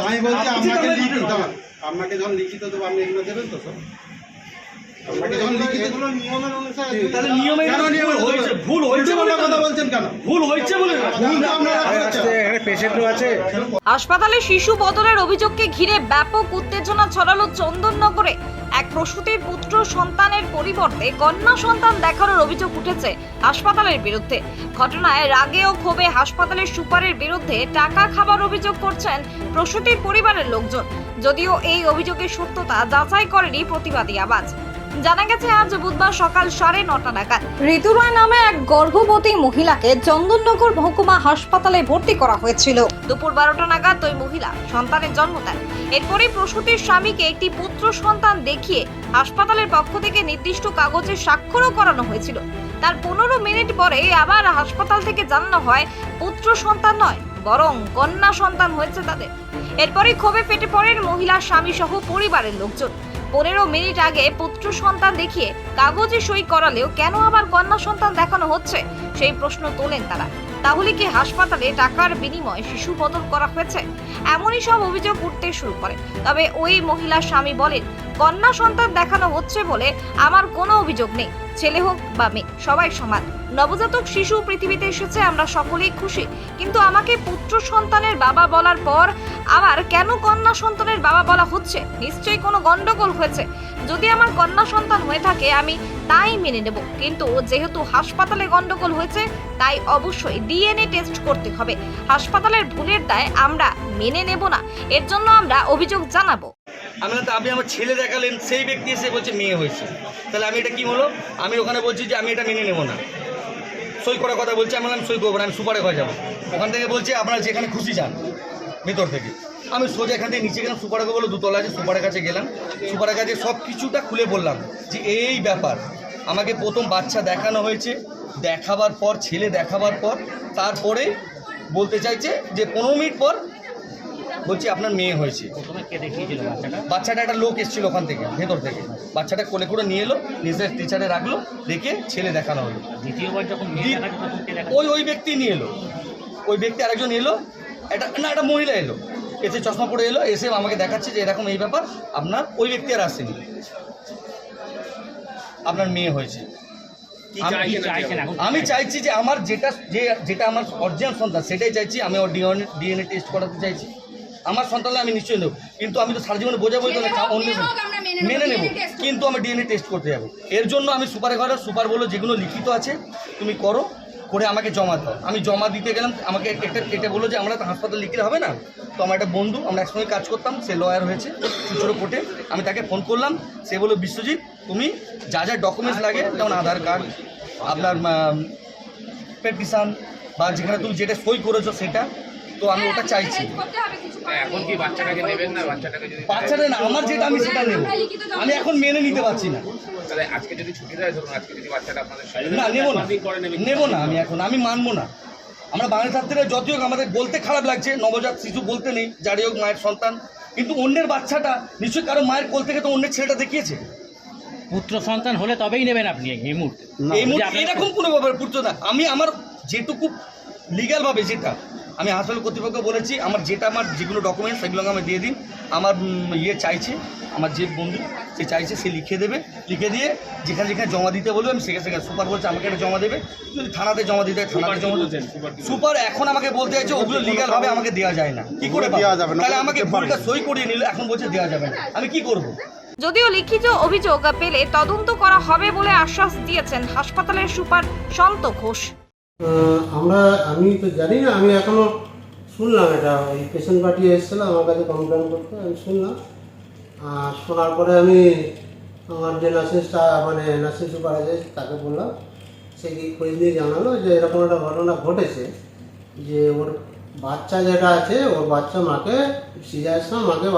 আমি বলছি আপনাকে লিখিত আপনাকে যখন লিখিত দেবো আপনি এগুলো দেবেন তো হাসপাতালে শিশু বদলের অভিযোগকে ঘিরে ব্যাপক উত্তেজনা ছড়ালো চন্দননগরে। এক প্রসূতির পুত্র সন্তানের পরিবর্তে কন্যা সন্তান দেখানোর অভিযোগ উঠেছে হাসপাতালের বিরুদ্ধে। ঘটনায় রাগে ও ক্ষোভে হাসপাতালের সুপারের বিরুদ্ধে টাকা খাবার অভিযোগ করছেন প্রসূতির পরিবারের লোকজন। যদিও এই অভিযোগের সত্যতা যাচাই করেনি প্রতিবাদী আওয়াজ। জানা গেছে, আজ বুধবার সকাল সাড়ে নটা নাগাদ ঋতুরায় নামে এক গর্ভবতী মহিলাকে চন্দননগর মহকুমা হাসপাতালে ভর্তি করা হয়েছিল। দুপুর বারোটা নাগাদ ওই মহিলা সন্তানের জন্ম দেন। এরপরেই প্রসূতির স্বামীকে একটি পুত্র সন্তান দেখিয়ে হাসপাতালের পক্ষ থেকে নির্দিষ্ট কাগজে স্বাক্ষরও করানো হয়েছিল। তার পনেরো মিনিট পরে আবার হাসপাতাল থেকে জানানো হয়, পুত্র সন্তান নয়, বরং কন্যা সন্তান হয়েছে তাদের। এরপরই ক্ষোভে ফেটে পড়েন মহিলা স্বামী সহ পরিবারের লোকজন। পনেরো মিনিট আগে পুত্র সন্তান দেখিয়ে কাগজে সই করালেও কেন আবার কন্যা সন্তান দেখানো হচ্ছে? সেই প্রশ্ন তোলেন তারা। তাহলে কি হাসপাতালে টাকার বিনিময়ে শিশু বদল করা হয়েছে? এমনই সব অভিযোগ উঠতে শুরু করে। তবে ওই মহিলা স্বামী বলেন, কন্যা সন্তান দেখানো হচ্ছে বলে আমার কোনো অভিযোগ নেই। ছেলে হোক বা মেয়ে, সবাই সমান। নবজাতক শিশু পৃথিবীতে এসেছে, আমরা সকলেই খুশি। কিন্তু আমাকে পুত্র সন্তানের বাবা বলার পর আবার কেন কন্যা সন্তানের বাবা বলা হচ্ছে? নিশ্চয়ই কোনো গন্ডগোল হয়েছে। যদি আমার কন্যা সন্তান হয়ে থাকে আমি তাই মেনে নেব। কিন্তু যেহেতু হাসপাতালে গন্ডগোল হয়েছে তাই অবশ্যই ডিএনএ টেস্ট করতে হবে। হাসপাতালের ভুলের দায় আমরা মেনে নেব না। এর জন্য আমরা অভিযোগ জানাব। আমি বললাম, তা আপনি আমার ছেলে দেখালেন সেই ব্যক্তি এসে বলছে মেয়ে হয়েছে। তাহলে আমি এটা কি হলো আমি ওখানে বলছি যে আমি এটা মেনে নেব না। সই করার কথা বলছি আমি বললাম সই করব না আমি সুপারে ঘরে যাব। ওখান থেকে বলছি আপনারা যেখানে খুশি যান। ভেতর থেকে। আমি সোজা এখান থেকে নিচে গেলাম সুপারে বলে দুতলা আছে সুপারের কাছে গেলাম। সুপারের কাছে সব কিছুটা খুলে বললাম যে এই ব্যাপার। আমাকে প্রথম বাচ্চা দেখানো হয়েছে। দেখাবার পর ছেলে দেখাবার পর তারপরে বলতে চাইছে যে পনেরো মিনিট পর বলছি আপনার মেয়ে হয়েছে। বাচ্চাটা? একটা লোক এসেছিল ওখান থেকে ভেতর থেকে। বাচ্চাটা কোলে করে নিয়ে এলো নিজের টিচারে রাখল দেখে ছেলে দেখানো হলো। দ্বিতীয়বার যখন ওই ওই ব্যক্তি নিয়ে এলো। ওই ব্যক্তি আরেকজন এলো একটা না একটা মহিলা এলো। এসে চশমা পরে এলো এসে আমাকে দেখাচ্ছে যে এরকম এই ব্যাপার আপনার ওই ব্যক্তি আর আসেনি। আপনার মেয়ে হয়েছে। আমি- কি চাইছেন আমি চাইছি যে আমার যেটা যে যেটা আমার অরিজিনাল সন্তান সেটাই চাইছি আমি ওর ডিএনএ ডিএনএ টেস্ট করাতে চাইছি। আমার সন্তানকে আমি নিশ্চয়ই নেব। কিন্তু আমি তো সারা জীবনে বোঝাবো তো না, অন্য মেনে নেব কিন্তু আমি ডিএনএ টেস্ট করতে যাব। এর জন্য আমি সুপারে ঘরে সুপার বলল যেগুলো লিখিত আছে তুমি করো। করে আমাকে জমা দাও। আমি জমা দিতে গেলাম, আমাকে একটা এটা বলল যে আমরা হাসপাতাল লিখলে হবে না। তো আমার একটা বন্ধু, আমরা একসঙ্গে কাজ করতাম, সে লয়ার হয়েছে চুচুরো কোর্টে। আমি তাকে ফোন করলাম, সে বলল, বিশ্বজিৎ, তুমি যা যা ডকুমেন্টস লাগে, যেমন আধার কার্ড আপনার পেটিশান বা যেখানে তুমি যেটা সই করেছ সেটা তো আমি ওটা চাইছি। এখন কি বাচ্চাটাকে নেবেন না বাচ্চাটাকে যদি বাচ্চাটা না আমার যেটা আমি সেটা নেব। আমি এখন মেনে নিতে পারছি না। তাহলে আজকে যদি ছুটি দেয় ধরুন আজকে যদি বাচ্চাটা আপনাদের না নেব না। নেব না আমি এখন আমি মানবো না। আমরা বাঙালি ছাত্রীরা যতই হোক আমাদের বলতে খারাপ লাগছে নবজাত শিশু বলতে নেই যারই হোক মায়ের সন্তান। কিন্তু অন্যের বাচ্চাটা নিশ্চয়ই কারও মায়ের কোল থেকে তো অন্যের ছেলেটা দেখিয়েছে। পুত্র সন্তান হলে তবেই নেবেন আপনি এই মুহূর্তে। এই মুহূর্তে এরকম কোনো ব্যাপার পুরতো না। আমি আমার যেটুকু লিগ্যালভাবে যেটা আমি হাসপাতাল কর্তৃপক্ষ বলেছি আমার যেটা আমার যেগুলো ডকুমেন্টস সেগুলো আমি দিয়ে দিন। আমার ইয়ে চাইছে আমার যে বন্ধু সে চাইছে সে লিখে দেবে। লিখে দিয়ে যেখানে যেখানে জমা দিতে বলবে আমি সেখানে সেখানে সুপার বলছে আমাকে এটা জমা দেবে। যদি থানাতে জমা দিতে হয় থানাতে জমা দিতে সুপার এখন আমাকে বলতে চাইছে ওগুলো লিগ্যালভাবে আমাকে দেওয়া যায় না। কি করে দেওয়া যাবে তাহলে আমাকে ভুলটা সই করিয়ে নিল এখন বলছে দেওয়া যাবে না। আমি কি করব? যদিও লিখিত অভিযোগ পেলে তদন্ত করা হবে বলে আশ্বাস দিয়েছেন হাসপাতালের সুপার শান্ত ঘোষ। আমরা, আমি তো জানি না, আমি এখনও শুনলাম এটা। ওই পেশেন্ট পার্টি এসেছিল আমার কাছে কমপ্লেন করতে, আমি শুনলাম। আর শোনার পরে আমি আমার যে নার্সিসটা মানে নার্সিং সুপার আছে তাকে বললাম। সে কি খোঁজ নিয়ে জানালো যে এরকম একটা ঘটনা ঘটেছে, যে ওর বাচ্চা যেটা আছে, ওর বাচ্চা মাকে সিজার সময় মাকে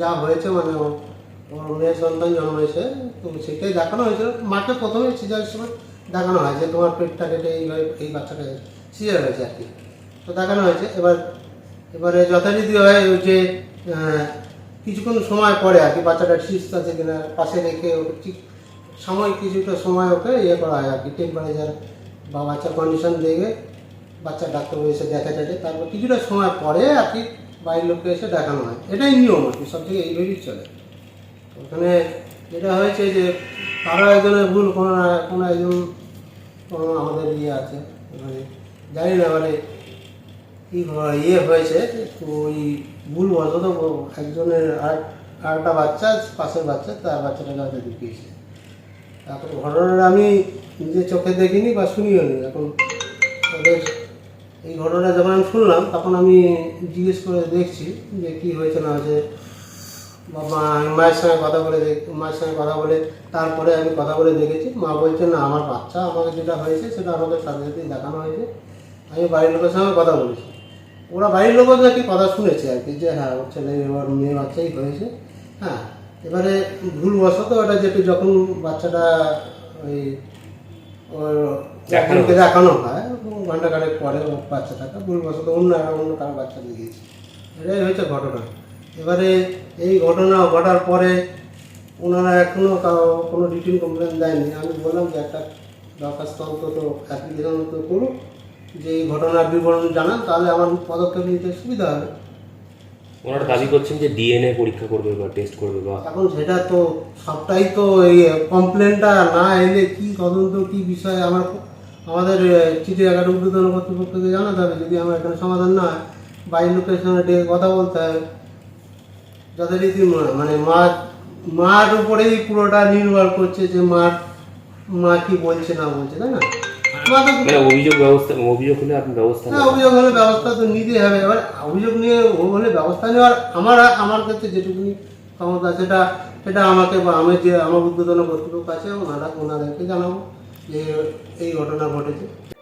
যা হয়েছে মানে ওর মেয়ের সন্তান জন্ম হয়েছে, তো সেটাই দেখানো হয়েছিল। মাকে প্রথমে সিজার সময় দেখানো হয় যে তোমার পেটটা কেটে এইভাবে এই বাচ্চাটা সিজার হয়েছে আর কি। তো দেখানো হয়েছে। এবার, এবারে যথারীতি হয় ওই যে কিছুক্ষণ সময় পরে আর কি বাচ্চাটা সুস্থ আছে কিনা, পাশে রেখে ওকে ঠিক সময় কিছুটা সময় ওকে ইয়ে করা হয় আর কি টেম্পারেচার বা বাচ্চার কন্ডিশন দেখে বাচ্চা ডাক্তার এসে দেখা যায় তারপর কিছুটা সময় পরে আর কি বাড়ির লোককে এসে দেখানো হয়। এটাই নিয়ম আর কি, সব থেকে এইভাবেই চলে। ওখানে যেটা হয়েছে যে কারও একজনের ভুল, কোনো না, কোনো একজন, কোনো আমাদের ইয়ে আছে মানে জানি না মানে কি ইয়ে হয়েছে, তো ওই ভুল বশত ও- একজনের আর, আরেকটা বাচ্চা, পাশের বাচ্চা, তার বাচ্চাটাকে হয়তো ঢুকিয়েছে। তারপর ঘটনাটা আমি নিজের চোখে দেখিনি বা শুনিও নি। এখন এই ঘটনাটা যখন আমি শুনলাম, তখন আমি জিজ্ঞেস করে দেখছি যে কী হয়েছে না হয়েছে। মায়ের সঙ্গে কথা বলে দেখ- মায়ের সঙ্গে কথা বলে তারপরে আমি কথা বলে দেখেছি। মা বলছে না আমার বাচ্চা আমাকে যেটা হয়েছে সেটা আমাকে সাথে সাথেই দেখানো হয়েছে। আমি বাড়ির লোকের সঙ্গে কথা বলেছি। ওরা বাড়ির লোকও নাকি কথা শুনেছে আর কি যে হ্যাঁ ওর ছেলে ওর মেয়ে বাচ্চাই হয়েছে। হ্যাঁ এবারে ভুলবশত ওটা যেটু যখন বাচ্চাটা ওই ওখানকে দেখানো হয়। ঘণ্টা কারেক পরে বাচ্চাটাকে ভুলবশত অন্য অন্য কারও বাচ্চা দিয়ে গিয়েছে এটাই হয়েছে ঘটনা। এবারে এই ঘটনা ঘটার পরে ওনারা এখনও কোনো রিটিন কমপ্লেন দেয়নি। আমি বললাম যে একটা দরখাস্ত অন্তত অ্যাপ্লিকেশন অন্তত করুক যে এই ঘটনার বিবরণ জানান তাহলে আমার পদক্ষেপ নিতে সুবিধা হবে। ওনারা দাবি করছেন যে ডিএনএ পরীক্ষা করবে বা টেস্ট করবে বা এখন সেটা তো সবটাই তো এই কমপ্লেনটা না এলে কি তদন্ত কি বিষয়? আমার আমাদের চিঠিয়াঘাট উদ্বোধন কর্তৃপক্ষকে জানাতে হবে। যদি আমার এখানে সমাধান না হয় বাইরের লোকের সঙ্গে কথা বলতে হবে যথারীতি মা- মানে মা মার উপরেই পুরোটা নির্ভর করছে যে মার মা কি বলছে না বলছে তাই না? মানে অভিযোগ ব্যবস্থা অভিযোগ হলে আপনি ব্যবস্থা হ্যাঁ অভিযোগ হলে ব্যবস্থা তো নিতেই হবে। এবার অভিযোগ নিয়ে হলে ব্যবস্থা নেওয়ার আমার আমার কাছে যেটুকুনি ক্ষমতা সেটা সেটা আমাকে বা আমি যে আমার উদ্বোধন কর্তৃপক্ষ আছে ওনারা ওনাদেরকে জানাব যে এই ঘটনা ঘটেছে।